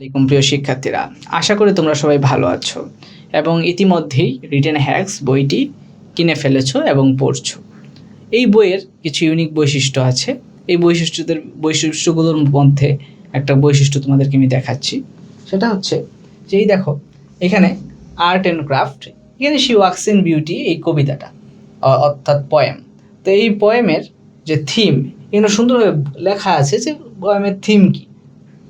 আসসালামাইকুম প্রিয় শিক্ষার্থীরা, আশা করি তোমরা সবাই ভালো আছো এবং ইতিমধ্যেই রিটেন হ্যাক্স বইটি কিনে ফেলেছো এবং পড়ছো। এই বইয়ের কিছু ইউনিক বৈশিষ্ট্য আছে। এই বৈশিষ্ট্যদের, বৈশিষ্ট্যগুলোর মধ্যে একটা বৈশিষ্ট্য তোমাদেরকে আমি দেখাচ্ছি। সেটা হচ্ছে যে এই দেখো, এখানে আর্ট অ্যান্ড ক্রাফট এখানে শি ওয়াক্স ইন বিউটি এই কবিতাটা অর্থাৎ পয়েম তো এই পয়েমের যে থিম এখানে সুন্দরভাবে লেখা আছে যে পয়েমের থিম কী?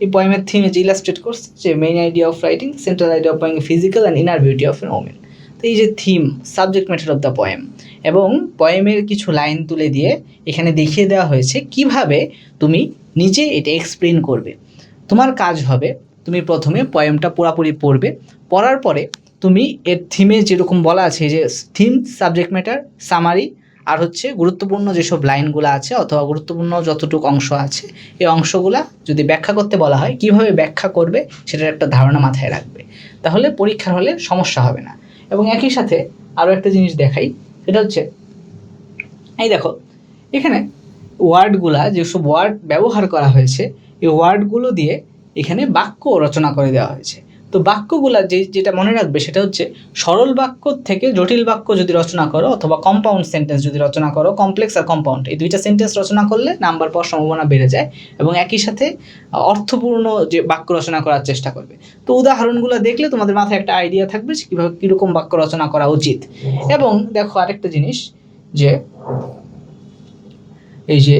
এই পয়েমের থিমে যে ইলাস্ট্রেট করছে যে main idea of writing central idea of physical and inner beauty of an women তো এই যে theme subject matter of the poem এবং পয়েমের কিছু লাইন তুলে দিয়ে এখানে দেখিয়ে দেওয়া হয়েছে কীভাবে তুমি নিজে এটা এক্সপ্লেন করবে। তোমার কাজ হবে, তুমি প্রথমে পয়েমটা পুরাপুরি পড়বে, পড়ার পরে তুমি এর থিমে যেরকম বলা আছে যে থিম সাবজেক্ট ম্যাটার সামারি আর হচ্ছে গুরুত্বপূর্ণ যেসব লাইনগুলো আছে অথবা গুরুত্বপূর্ণ যতটুকু অংশ আছে, এই অংশগুলা যদি ব্যাখ্যা করতে বলা হয়, কীভাবে ব্যাখ্যা করবে সেটার একটা ধারণা মাথায় রাখবে। তাহলে পরীক্ষার হলে সমস্যা হবে না। এবং একই সাথে আরও একটা জিনিস দেখাই, সেটা হচ্ছে, এই দেখো, এখানে ওয়ার্ডগুলা, যেসব ওয়ার্ড ব্যবহার করা হয়েছে, এই ওয়ার্ডগুলো দিয়ে এখানে বাক্য রচনা করে দেওয়া হয়েছে। তো বাক্যগুলা যে যেটা মনে রাখবে সেটা হচ্ছে সরল বাক্য থেকে জটিল বাক্য যদি রচনা করো অথবা কম্পাউন্ড সেন্টেন্স যদি রচনা করো কমপ্লেক্স আর কম্পাউন্ড এই দুইটা সেন্টেন্স রচনা করলে নাম্বার পাওয়ার সম্ভাবনা বেড়ে যায় এবং একই সাথে অর্থপূর্ণ যে বাক্য রচনা করার চেষ্টা করবে। তো উদাহরণগুলো দেখলে তোমাদের মাথায় একটা আইডিয়া থাকবে যে কীভাবে কীরকম বাক্য রচনা করা উচিত। এবং দেখো আরেকটা জিনিস যে এই যে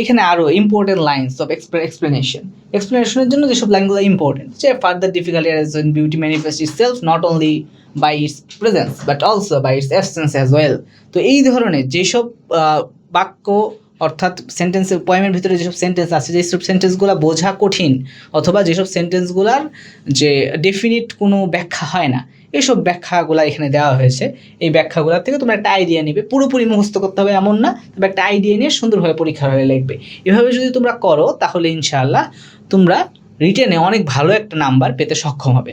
এখানে আরও ইম্পর্টেন্ট লাইন্স অফ এক্সপ্লেনেশন এক্সপ্লেনেশনের জন্য যেসব লাইনগুলো ইম্পর্টেন্ট যে further difficulty as in beauty manifest itself not only by its presence but also by its absence as well তো এই ধরনের যেসব বাক্য, অর্থাৎ সেন্টেন্সের পয়েমের ভিতরে যেসব সেন্টেন্স আছে যেসব সেন্টেন্সগুলো বোঝা কঠিন, অথবা যেসব সেন্টেন্সগুলার যে ডেফিনিট কোনো ব্যাখ্যা হয় না এইসব ব্যাখ্যাগুলো এখানে দেওয়া হয়েছে। এই ব্যাখ্যাগুলো থেকে তোমরা একটা আইডিয়া নেবে। পুরোপুরি মুখস্থ করতে হবে এমন না। তবে একটা আইডিয়া নিয়ে সুন্দরভাবে পরীক্ষা হয়ে লিখবে। এভাবে যদি তোমরা করো, তাহলে ইনশাআল্লাহ তোমরা রিটেনে অনেক ভালো একটা নাম্বার পেতে সক্ষম হবে।